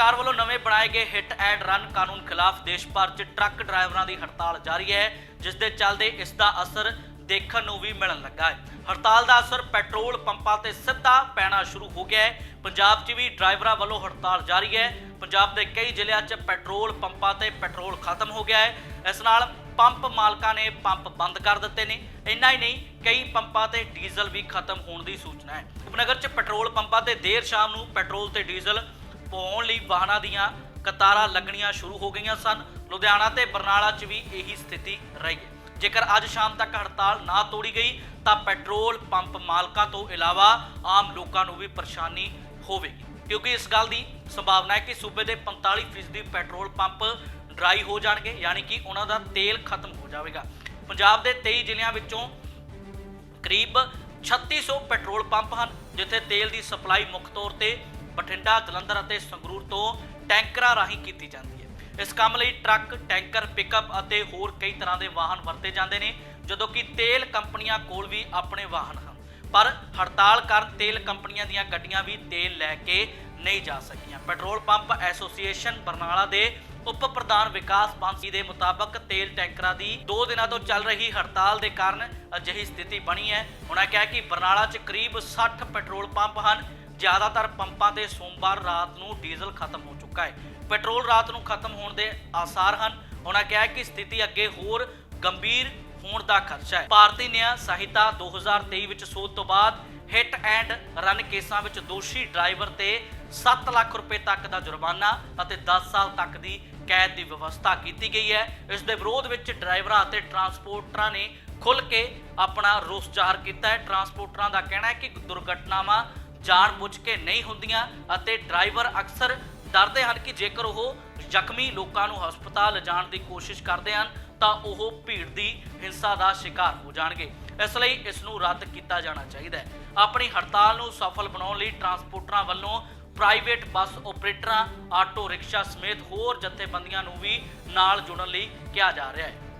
ਸਰਕਾਰ ਵੱਲੋਂ ਨਵੇਂ ਬਣਾਏ ਗਏ ਹਿੱਟ ਐਂਡ ਰਨ ਕਾਨੂੰਨ ਖਿਲਾਫ ਦੇਸ਼ ਭਰ 'ਚ ਟਰੱਕ ਡਰਾਈਵਰਾਂ ਦੀ ਹੜਤਾਲ ਜਾਰੀ ਹੈ, ਜਿਸ ਦੇ ਚੱਲਦੇ ਇਸ ਦਾ ਅਸਰ ਦੇਖਣ ਨੂੰ ਵੀ ਮਿਲਣ ਲੱਗਾ ਹੈ। ਹੜਤਾਲ ਦਾ ਅਸਰ ਪੈਟਰੋਲ ਪੰਪਾਂ ਤੇ ਸਿੱਧਾ ਪੈਣਾ ਸ਼ੁਰੂ ਹੋ ਗਿਆ ਹੈ। ਪੰਜਾਬ 'ਚ ਵੀ ਡਰਾਈਵਰਾਂ ਵੱਲੋਂ ਹੜਤਾਲ ਜਾਰੀ ਹੈ। ਪੰਜਾਬ ਦੇ ਕਈ ਜ਼ਿਲ੍ਹਿਆਂ 'ਚ ਪੈਟਰੋਲ ਪੰਪਾਂ ਤੇ ਪੈਟਰੋਲ ਖਤਮ ਹੋ ਗਿਆ ਹੈ। ਇਸ ਨਾਲ ਪੰਪ ਮਾਲਕਾਂ ਨੇ ਪੰਪ ਬੰਦ ਕਰ ਦਿੱਤੇ ਨੇ। ਇੰਨਾ ਹੀ ਨਹੀਂ, ਕਈ ਪੰਪਾਂ ਤੇ ਡੀਜ਼ਲ ਵੀ ਖਤਮ ਹੋਣ ਦੀ ਸੂਚਨਾ ਹੈ। ਉਪਨਗਰ 'ਚ ਪੈਟਰੋਲ ਪੰਪਾਂ ਤੇ ਦੇਰ ਸ਼ਾਮ ਨੂੰ ਪੈਟਰੋਲ ਤੇ ਡੀਜ਼ਲ ਪਵਾਉਣ ਲਈ ਵਾਹਨਾਂ ਦੀਆਂ ਕਤਾਰਾਂ ਲੱਗਣੀਆਂ ਸ਼ੁਰੂ ਹੋ ਗਈਆਂ ਸਨ। ਲੁਧਿਆਣਾ ਤੇ ਬਰਨਾਲਾ 'ਚ ਵੀ ਇਹੀ ਸਥਿਤੀ ਰਹੀ ਹੈ। ਜੇਕਰ ਅੱਜ ਸ਼ਾਮ ਤੱਕ ਹੜਤਾਲ ਨਾ ਤੋੜੀ ਗਈ, ਤਾਂ ਪੈਟਰੋਲ ਪੰਪ ਮਾਲਕਾਂ ਤੋਂ ਇਲਾਵਾ ਆਮ ਲੋਕਾਂ ਨੂੰ ਵੀ ਪਰੇਸ਼ਾਨੀ ਹੋਵੇਗੀ। ਕਿਉਂਕਿ ਇਸ ਗੱਲ ਦੀ ਸੰਭਾਵਨਾ ਹੈ ਕਿ ਸੂਬੇ ਦੇ 45% ਪੈਟਰੋਲ ਪੰਪ ਡਰਾਈ ਹੋ ਜਾਣਗੇ, ਯਾਨੀ ਕਿ ਉਹਨਾਂ ਦਾ ਤੇਲ ਖਤਮ ਹੋ ਜਾਵੇਗਾ। ਪੰਜਾਬ ਦੇ 23 ਜ਼ਿਲ੍ਹਿਆਂ ਵਿੱਚੋਂ ਕਰੀਬ 3600 ਪੈਟਰੋਲ ਪੰਪ ਹਨ, ਜਿੱਥੇ ਤੇਲ ਦੀ ਸਪਲਾਈ ਮੁੱਖ ਤੌਰ ਤੇ ਬਠਿੰਡਾ, ਜਲੰਧਰ ਅਤੇ ਸੰਗਰੂਰ ਤੋਂ ਟੈਂਕਰਾਂ ਰਾਹੀਂ ਕੀਤੀ ਜਾਂਦੀ ਹੈ। ਇਸ ਕੰਮ ਲਈ ਟਰੱਕ, ਟੈਂਕਰ, ਪਿਕਅਪ ਅਤੇ ਹੋਰ ਕਈ ਤਰ੍ਹਾਂ ਦੇ ਵਾਹਨ ਵਰਤੇ ਜਾਂਦੇ ਨੇ, ਜਦੋਂ ਕਿ ਤੇਲ ਕੰਪਨੀਆਂ ਕੋਲ ਵੀ ਆਪਣੇ ਵਾਹਨ ਹਨ। ਪਰ ਹੜਤਾਲ ਕਾਰਨ ਤੇਲ ਕੰਪਨੀਆਂ ਦੀਆਂ ਗੱਡੀਆਂ ਵੀ ਤੇਲ ਲੈ ਕੇ ਨਹੀਂ ਜਾ ਸਕੀਆਂ। ਪੈਟਰੋਲ ਪੰਪ ਐਸੋਸੀਏਸ਼ਨ ਬਰਨਾਲਾ ਦੇ ਉਪ ਪ੍ਰਧਾਨ ਵਿਕਾਸ ਬਾਂਸੀ ਦੇ ਮੁਤਾਬਕ ਤੇਲ ਟੈਂਕਰਾਂ ਦੀ 2 ਦਿਨਾਂ ਤੋਂ ਚੱਲ ਰਹੀ ਹੜਤਾਲ ਦੇ ਕਾਰਨ ਅਜਿਹੀ ਸਥਿਤੀ ਬਣੀ ਹੈ। ਉਹਨਾਂ ਕਿਹਾ ਕਿ ਬਰਨਾਲਾ 'ਚ ਕਰੀਬ 60 ਪੈਟਰੋਲ ਪੰਪ ਹਨ ਜ਼ਿਆਦਾਤਰ ਪੰਪਾਂ ਤੇ ਸੋਮਵਾਰ ਰਾਤ ਨੂੰ ਡੀਜ਼ਲ ਖਤਮ ਹੋ ਚੁੱਕਾ ਹੈ। ਪੈਟਰੋਲ ਰਾਤ ਨੂੰ ਖਤਮ ਹੋਣ ਦੇ ਆਸਾਰ ਹਨ। ਉਹਨਾਂ ਕਿਹਾ ਕਿ ਸਥਿਤੀ ਅੱਗੇ ਹੋਰ ਗੰਭੀਰ ਹੋਣ ਦਾ ਖਰਚਾ ਹੈ। ਭਾਰਤੀ ਨਿਆਂ ਸੰਹਿਤਾ 2023 ਵਿੱਚ ਸੋਧ ਤੋਂ ਬਾਅਦ ਹਿੱਟ ਐਂਡ ਰਨ ਕੇਸਾਂ ਵਿੱਚ ਦੋਸ਼ੀ ਡਰਾਈਵਰ ਤੇ 7 ਲੱਖ ਰੁਪਏ ਤੱਕ ਦਾ ਜੁਰਮਾਨਾ ਅਤੇ 10 ਸਾਲ ਤੱਕ ਦੀ ਕੈਦ ਦੀ ਵਿਵਸਥਾ ਕੀਤੀ ਗਈ ਹੈ। ਇਸ ਦੇ ਵਿਰੋਧ ਵਿੱਚ ਡਰਾਈਵਰਾਂ ਅਤੇ ਟਰਾਂਸਪੋਰਟਰਾਂ ਨੇ ਖੁੱਲ੍ਹ ਕੇ ਆਪਣਾ ਰੋਸ ਜ਼ਾਹਰ ਕੀਤਾ ਹੈ। ਟਰਾਂਸਪੋਰਟਰਾਂ ਦਾ ਕਹਿਣਾ ਹੈ ਕਿ ਦੁਰਘਟਨਾਵਾਂ ਜਾਣਬੁੱਝ ਕੇ ਨਹੀਂ ਹੁੰਦੀਆਂ ਅਤੇ ਡਰਾਈਵਰ ਅਕਸਰ ਡਰਦੇ ਹਨ ਕਿ ਜੇਕਰ ਉਹ ਜ਼ਖਮੀ ਲੋਕਾਂ ਨੂੰ ਹਸਪਤਾਲ ਲਿਜਾਣ ਦੀ ਕੋਸ਼ਿਸ਼ ਕਰਦੇ ਹਨ, ਤਾਂ ਉਹ ਭੀੜ ਦੀ ਹਿੰਸਾ ਦਾ ਸ਼ਿਕਾਰ ਹੋ ਜਾਣਗੇ। ਇਸ ਲਈ ਇਸ ਨੂੰ ਰੱਦ ਕੀਤਾ ਜਾਣਾ ਚਾਹੀਦਾ ਹੈ। ਆਪਣੀ ਹੜਤਾਲ ਨੂੰ ਸਫਲ ਬਣਾਉਣ ਲਈ ਟਰਾਂਸਪੋਰਟਰਾਂ ਵੱਲੋਂ ਪ੍ਰਾਈਵੇਟ ਬੱਸ ਆਪਰੇਟਰਾਂ ਆਟੋ ਰਿਕਸ਼ਾ ਸਮੇਤ ਹੋਰ ਜਥੇਬੰਦੀਆਂ ਨੂੰ ਵੀ ਨਾਲ ਜੁੜਨ ਲਈ ਕਿਹਾ ਜਾ ਰਿਹਾ ਹੈ।